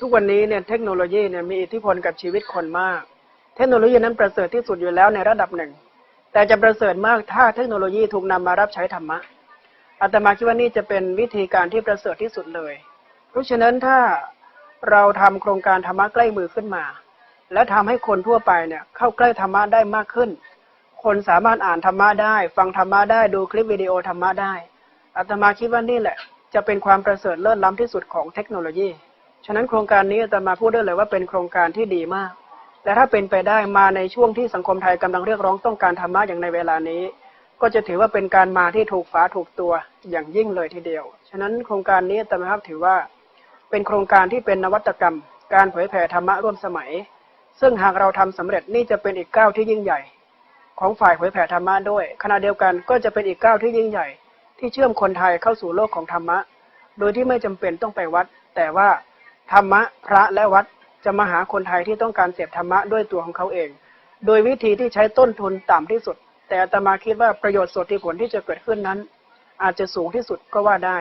ทุกวันนี้เนี่ยเทคโนโลยีเนี่ยมีอิทธิพลกับชีวิตคนมาก เทคโนโลยีนั้นประเสริฐที่สุดอยู่แล้วในระดับหนึ่ง แต่จะประเสริฐมากถ้าเทคโนโลยีถูกนำมารับใช้ธรรมะอาตมาคิดว่านี่จะเป็นวิธีการที่ประเสริฐที่สุดเลย เพราะฉะนั้นถ้าเราทำโครงการธรรมะใกล้มือขึ้นมา และทำให้คนทั่วไปเนี่ยเข้าใกล้ธรรมะได้มากขึ้น คนสามารถอ่านธรรมะได้ ฟังธรรมะได้ดูคลิปวิดีโอธรรมะได้อาตมาคิดว่านี่แหละ จะเป็นความประเสริฐเลิศล้ำที่สุดของเทคโนโลยี ฉะนั้นโครงการนี้อาตมาพูดได้เลยว่าเป็นโครงการที่ดีมากและถ้าเป็นไปได้มาในช่วงที่สังคมไทยกำลังเรียกร้องต้องการธรรมะอย่างในเวลานี้ ก็จะถือว่าเป็นการมาที่ถูกฝาถูกตัวอย่างยิ่งเลยทีเดียว ฉะนั้นโครงการนี้อาตมาครับถือว่า เป็นโครงการที่เป็นนวัตกรรม การเผยแผ่ธรรมะร่วมสมัย ซึ่งหากเราทำสำเร็จนี่จะเป็นอีกก้าวที่ยิ่งใหญ่ ของฝ่ายเผยแผ่ธรรมะด้วย ขณะเดียวกันก็จะเป็นอีกก้าวที่ยิ่งใหญ่ ที่เชื่อมคนไทยเข้าสู่โลกของธรรมะ โดยที่ไม่จำเป็นต้องไปวัด แต่ว่า ธรรมะพระและวัดจะมาหาคนไทยที่ต้องการเสพธรรมะด้วยตัวของเขาเอง โดยวิธีที่ใช้ต้นทุนต่ำที่สุด แต่อาตมาคิดว่าประโยชน์สดที่ผลที่จะเกิดขึ้นนั้น อาจจะสูงที่สุดก็ว่าได้